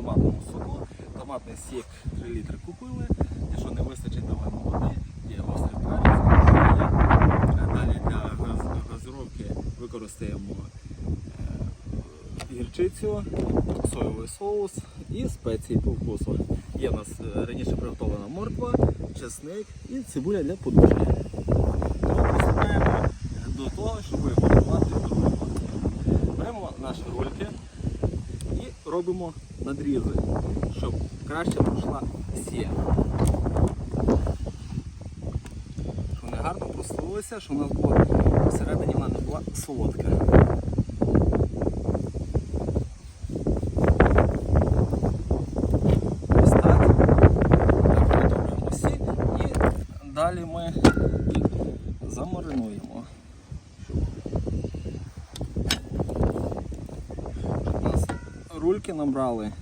томатному соку. Томатний сік 3 літри купили. Якщо не вистачить, давай води, є гострий перець. Далі для газ- газировки використаємо е, гірчицю, соєвий соус і спеції по вкусу. Є в нас е, раніше приготовлена морква, чесник і цибуля для подушки. Приступаємо до того, щоб готувати другу Беремо наші рольки і робимо надрізи, щоб краще пройшла сія. Щоб вони гарно прослилися, щоб у нас була всередині вона не була солодка. Ось так. Так приготовлюємо сіль і далі ми їх замаринуємо. Щоб щоб у нас рульки набрали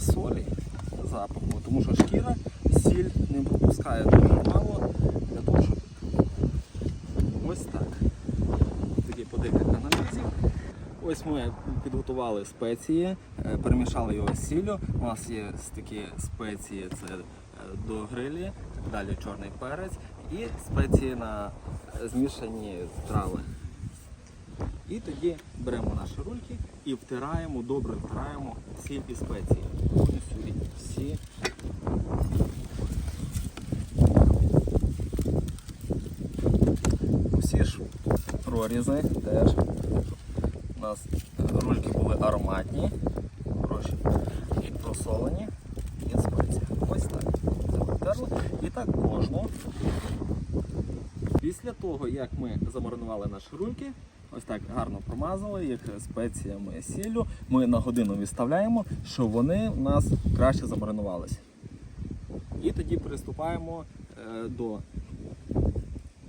солі запаху, тому що шкіра сіль не пропускає дуже мало для того, щоб ось так. Тоді по декілька надрізів. Ось ми підготували спеції, е, перемішали його з сіллю. У нас є такі спеції, це е, до грилі, далі чорний перець і спеції на е, змішані трави. І тоді беремо наші рульки і втираємо, добре втираємо сіль і спеції. Всі. Всі ж прорізи теж. У нас рульки були ароматні, хороші, і просолені і спеції. Ось так. І так кожну. Після того, як ми замаринували наші рульки, ось так гарно промазали їх спеціями сіллю, ми на годину відставляємо, щоб вони у нас краще замаринувалися. І тоді приступаємо е, до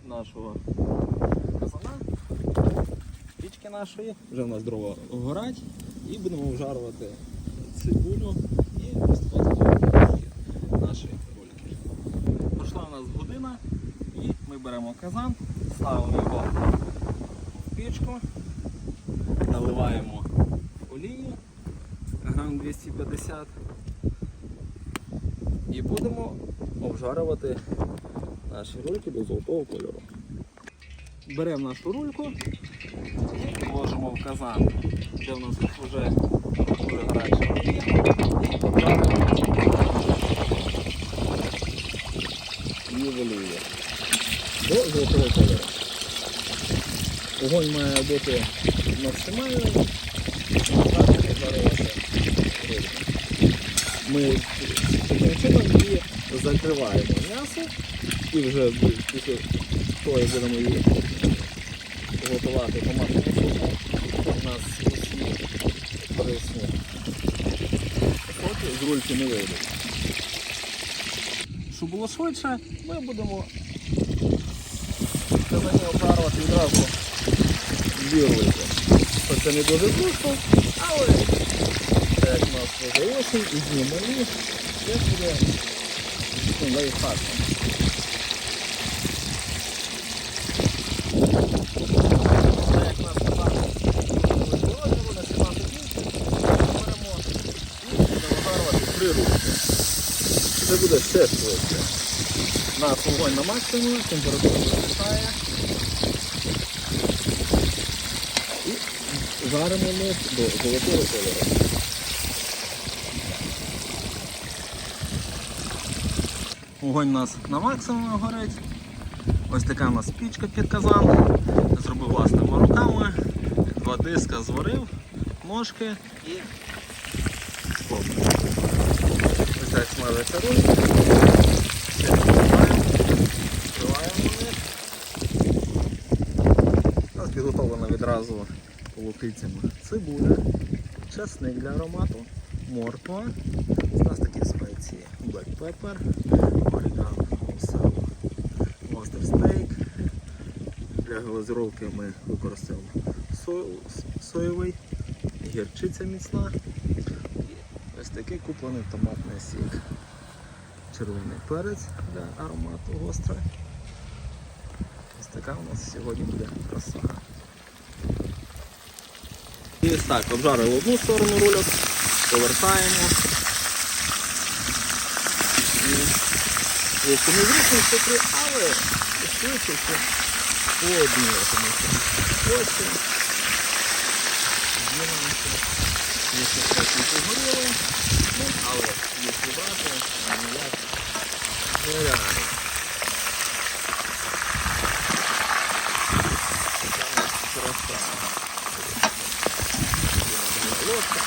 нашого казана, пічки нашої, вже в нас дрова горять, і будемо вжарувати цибулю і виступати наші рульки. Пройшла у нас година, і ми беремо казан, ставимо його пічку, наливаємо олію грам 250 і будемо обжарювати наші рульки до золотого кольору. Беремо нашу рульку. І ложимо в казан, де в нас вже дуже гаряча олія, і обжарюємо. Її в олії до золотого кольору. Огонь має бути максимальний. Ми таким чином її закриваємо м'ясо і вже після того, будемо її готувати томатному соку, у нас усі корисні соки з рульки не вийдуть. Щоб було швидше, ми будемо в казані обжарувати відразу дві рульки. Це не дуже зручно, але як нас вже осінь і дні малі, це буде ну, лайфхаком. Це як нас тепер розміру на 17 днів, беремо і будемо жарувати три руки. Це буде ще швидше. На вогонь на максимум, температура висихає. Жаримо ми до золотого кольору. Огонь у нас на максимумі горить. Ось така у нас пічка під казан. Зробив власними руками. Два диска зварив, ножки і стоп. Ось так смажиться руль. Все підготовлена відразу полукицями цибуля, чесник для аромату, морква. У нас такі спеції black pepper, орегано, сало, монстер стейк. Для глазировки ми використаємо соус соєвий, гірчиця міцна і ось такий куплений томатний сік. Червоний перець для аромату гострий. Ось така у нас сьогодні буде краса. Ось так, обжарили одну сторону рульок, повертаємо. І якщо не зручно, все три, але швидше по одній, тому що потім ділимося, якщо щось не погоріло, ну, але якщо брати, ніяк. Нереально. Це краса. Лодка.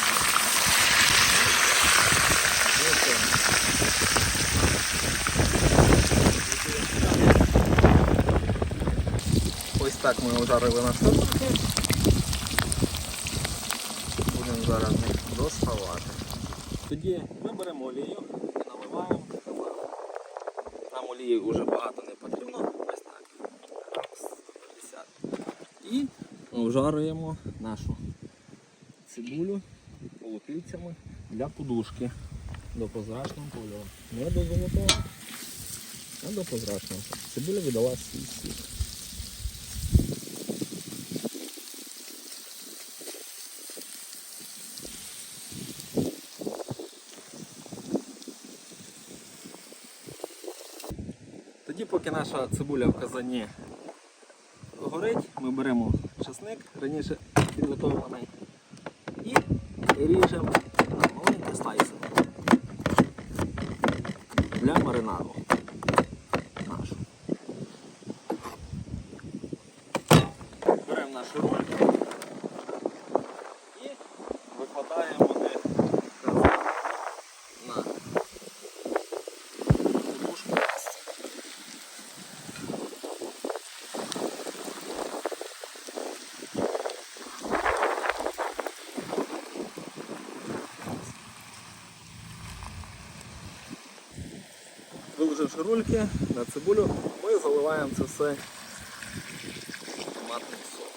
Ось так ми ожарили наші руки. Будемо зараз їх доставати. Тоді ми беремо олію наливаємо. Нам олії вже багато не потрібно. Ось так. Грам 150. І обжарюємо нашу цибулю полукільцями для подушки до прозрачного кольору. Не до золотого, а до прозрачного. Цибуля віддала свій сік. Поки наша цибуля в казані горить, ми беремо часник, раніше підготовлений, і ріжемо на маленькі слайси для маринаду нашу. Беремо нашу роль і викладаємо вони разом на подушку. Виложивши рульки на цибулю, ми заливаємо це все томатним соком.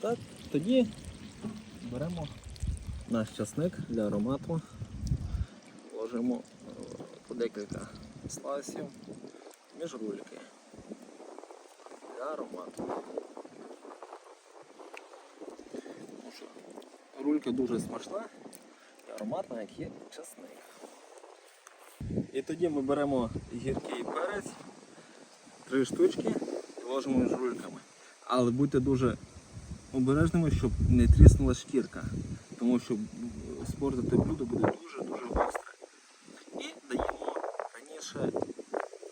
Так. Тоді беремо наш часник для аромату, ложимо е, по декілька слайсів між рульки для аромату. Тому що рулька дуже смачна і ароматна, як є чесник. І тоді ми беремо гіркий перець, три штучки і ложимо між рульками. Але будьте дуже обережними, щоб не тріснула шкірка, тому що спортити блюдо буде дуже-дуже гостре. І даємо раніше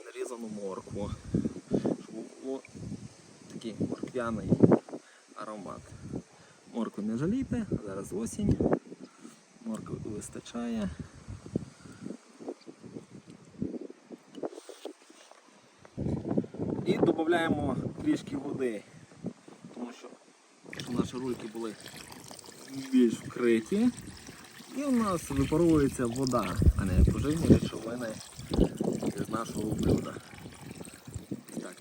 нарізану моркву, щоб було такий морквяний аромат. Моркви не жалійте, зараз осінь, моркви вистачає. І додаємо трішки води, тому що наші рульки були більш вкриті. І у нас випаровується вода, а не поживні речовини з нашого блюда.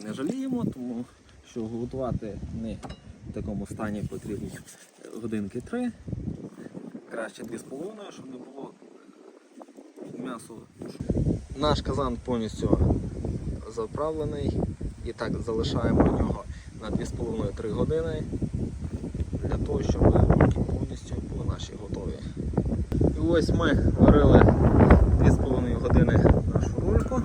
Не жаліємо, тому що готувати не в такому стані потрібно годинки 3, краще 2,5, щоб не було м'ясо. Наш казан повністю заправлений і так залишаємо нього на 2,5-3 години для того, щоб повністю були наші готові. І ось ми варили 2,5 години нашу рульку.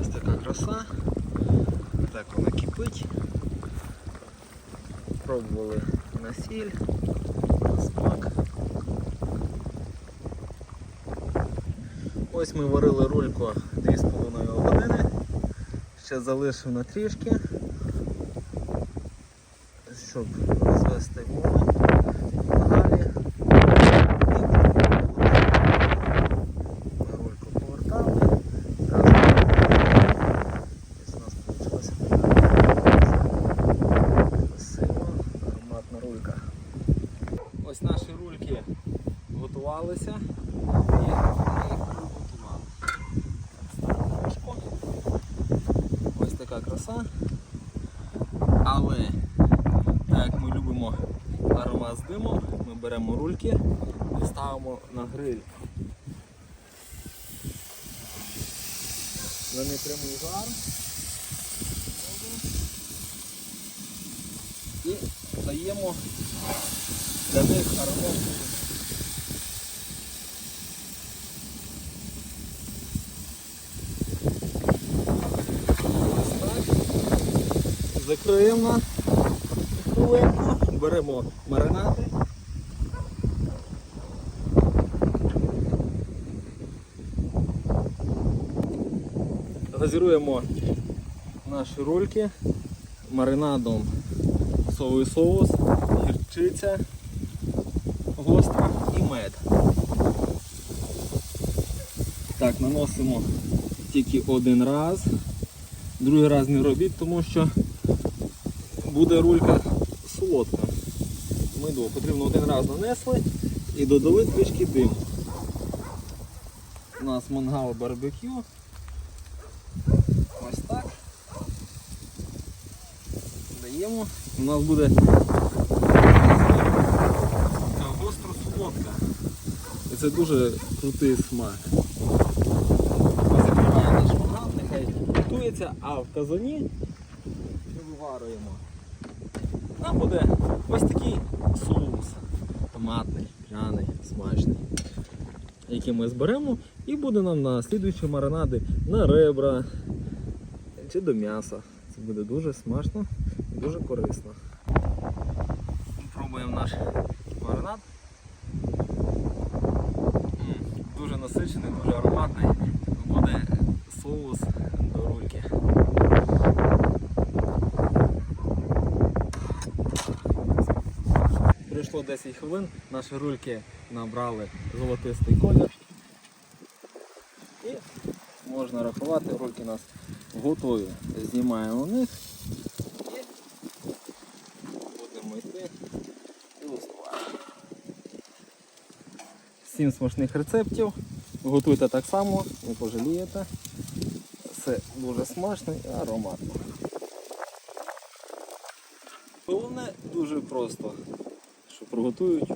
Ось така краса. Так вона кипить. Пробували на смак. Ось ми варили рульку 2,5 години. Ще залишив на трішки, щоб розвести вогонь. Далі. На рульку повертали. Зразу. Ось у нас вийшла красива, ароматна рулька. Ось наші рульки готувалися і ми їх приготували. Ставимо ложку. Ось така краса. Але так як ми любимо аромат з димом, ми беремо рульки і ставимо на гриль. Вони прямий жар. І даємо для них аромат. Закриємо хвилинку, беремо маринади. Газіруємо наші рульки маринадом соєвий соус, гірчиця гостра і мед. Так, наносимо тільки один раз. Другий раз не робіть, тому що буде рулька солодка. Меду потрібно один раз нанесли і додали трішки диму. У нас мангал барбекю. Ось так. Даємо. У нас буде гостро солодка. І це дуже крутий смак. Ми закриваємо наш мангал, нехай готується, а в казані виварюємо. Нам буде ось такий соус томатний, пряний, смачний, який ми зберемо і буде нам на слідуючі маринади на ребра чи до м'яса. Це буде дуже смачно і дуже корисно. Пробуємо наш маринад. Дуже насичений, дуже ароматний. Буде соус до рульки. Пройшло 10 хвилин, наші рульки набрали золотистий колір. І можна рахувати, рульки у нас готові. Знімаємо них і будемо йти і висуваємо. Всім смачних рецептів. Готуйте так само, не пожалієте. Все дуже смачно і ароматно. Головне дуже просто, що приготують.